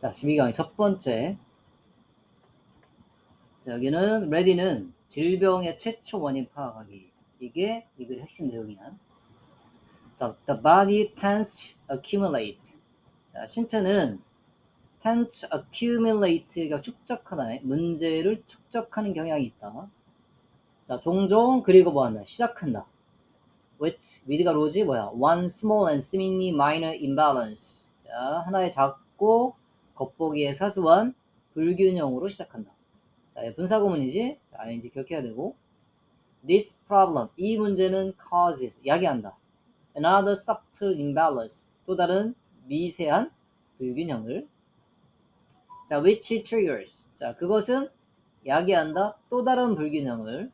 자, 12강의 첫 번째. 자, 여기는 ready는 질병의 최초 원인 파악하기. 이게 이 글의 핵심 내용이야. 자, the body tends to accumulate. 자, 신체는 tends to accumulate가 축적하다. 문제를 축적하는 경향이 있다. 자, 종종 그리고 뭐 한다? 시작한다. with, with가 로지 뭐야? one small and seemingly minor imbalance. 자, 하나의 작고 겉보기에 사소한 불균형으로 시작한다. 자, 분사구문이지? 자, ing 기억해야 되고. This problem, 이 문제는 causes, 야기한다. Another subtle imbalance, 또 다른 미세한 불균형을. 자, which triggers, 자, 그것은 야기한다. 또 다른 불균형을.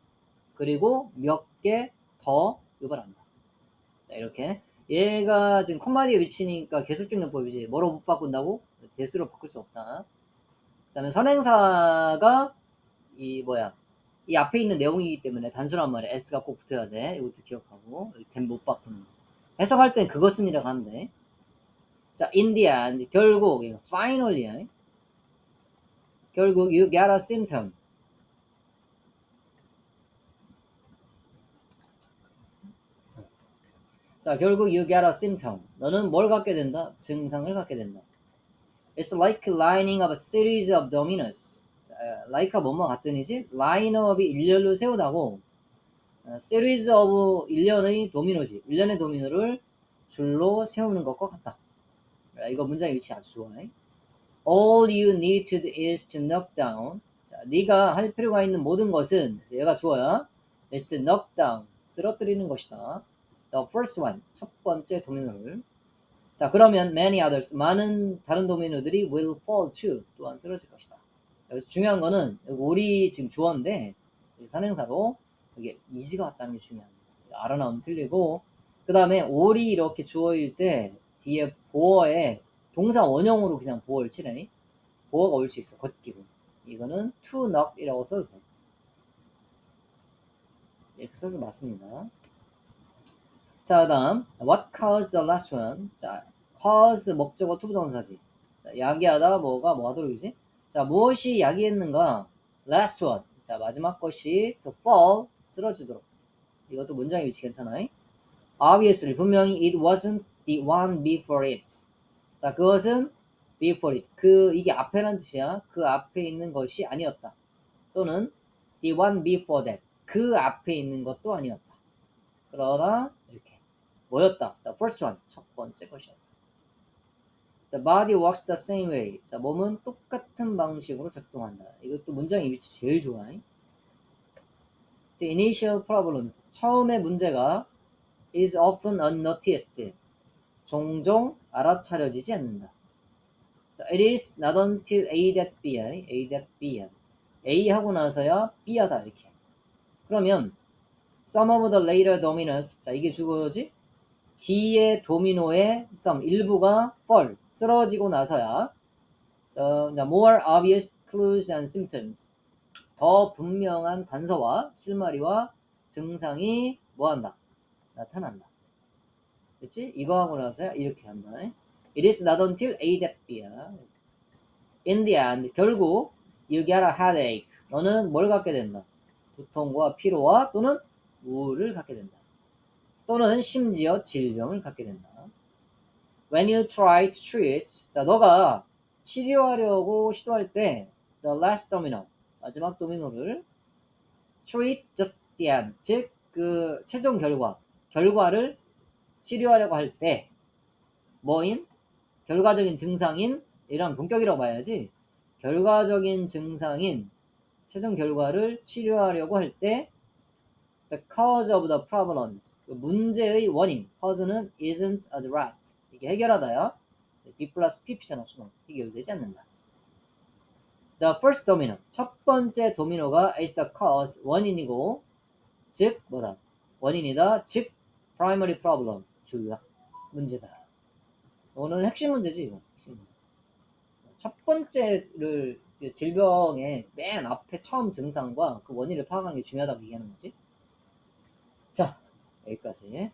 그리고 몇 개 더 유발한다. 자, 이렇게. 얘가 지금 콤마디의 위치니까 계속적 용법이지. 뭐로 못 바꾼다고? 대수로 바꿀 수 없다. 그 다음에 선행사가 이 뭐야 이 앞에 있는 내용이기 때문에 단순한 말에 s가 꼭 붙어야 돼. 이것도 기억하고 됨못 바꾸는 거. 해석할 땐 그것은이라고 하면 돼. 자, in the end 결국 finally 결국 you get a symptom. 자, 결국 you get a symptom. 너는 뭘 갖게 된다? 증상을 갖게 된다. It's like lining up a series of dominoes. 자, like가 뭐뭐 같더니지? lineup이 일렬로 세우다고 어, series of 일련의 도미노지. 일련의 도미노를 줄로 세우는 것과 같다. 자, 이거 문장의 위치 아주 좋아. All you need to do is to knock down. 자, 네가 할 필요가 있는 모든 것은 얘가 주어야. is to knock down. 쓰러뜨리는 것이다. The first one. 첫 번째 도미노를. 자, 그러면 many others, 많은 다른 도미노들이 will fall too, 또한 쓰러질 것이다. 자, 그래서 중요한 거는, 올이 지금 주어인데, 선행사로, 이게 이지가 왔다는 게 중요합니다. 알아나오면 틀리고, 그 다음에 올이 이렇게 주어일 때, 뒤에 보어에 동사 원형으로 그냥 보어를 치래. 보어가 올 수 있어, 걷기로. 이거는 to knock 이라고 써도 돼. 이렇게 써서 맞습니다. 자, 다음 what caused the last one? 자, cause 목적어 투부 동사지. 자, 야기하다 뭐가 뭐 하도록 이지? 자, 무엇이 야기했는가? last one. 자, 마지막 것이 to fall 쓰러지도록. 이것도 문장의 위치 괜찮아요? obviously 분명히 it wasn't the one before it. 자, 그것은 before it. 그 이게 앞에란 뜻이야. 그 앞에 있는 것이 아니었다. 또는 the one before that. 그 앞에 있는 것도 아니었다. 그러나 뭐였다? The first one. 첫 번째 것이었다. The body works the same way. 자, 몸은 똑같은 방식으로 작동한다. 이것도 문장의 위치 제일 좋아. The initial problem. 처음의 문제가 is often unnoticed. 종종 알아차려지지 않는다. 자, it is not until A that B, A that B. A 하고 나서야 B 하다 이렇게. 그러면 some of the later dominoes. 자, 이게 주어지? 뒤에 도미노의 some 일부가 fall 쓰러지고 나서야 the, more obvious clues and symptoms 더 분명한 단서와 실마리와 증상이 뭐한다 나타난다 그치? 이거 하고 나서야 이렇게 한다 it is not until A that B야 in the end 결국 you get a headache 너는 뭘 갖게 된다 두통과 피로와 또는 우울을 갖게 된다 또는 심지어 질병을 갖게 된다. When you try to treat, 자 너가 치료하려고 시도할 때 the last domino 마지막 도미노를 treat just the end 즉 그 최종 결과 결과를 치료하려고 할 때 뭐인 결과적인 증상인 이런 본격이라고 봐야지 결과적인 증상인 최종 결과를 치료하려고 할 때 the cause of the problems. 그 문제의 원인. cause는 isn't addressed. 이게 해결하다야. B 플러스 PP잖아, 수능. 해결되지 않는다. The first domino. 첫 번째 도미노가 is the cause. 원인이고, 즉, 뭐다? 원인이다. 즉, primary problem. 주요. 문제다. 이거는 핵심 문제지, 이거. 핵심 문제. 첫 번째를 질병의 맨 앞에 처음 증상과 그 원인을 파악하는 게 중요하다고 얘기하는 거지. 자, 여기까지.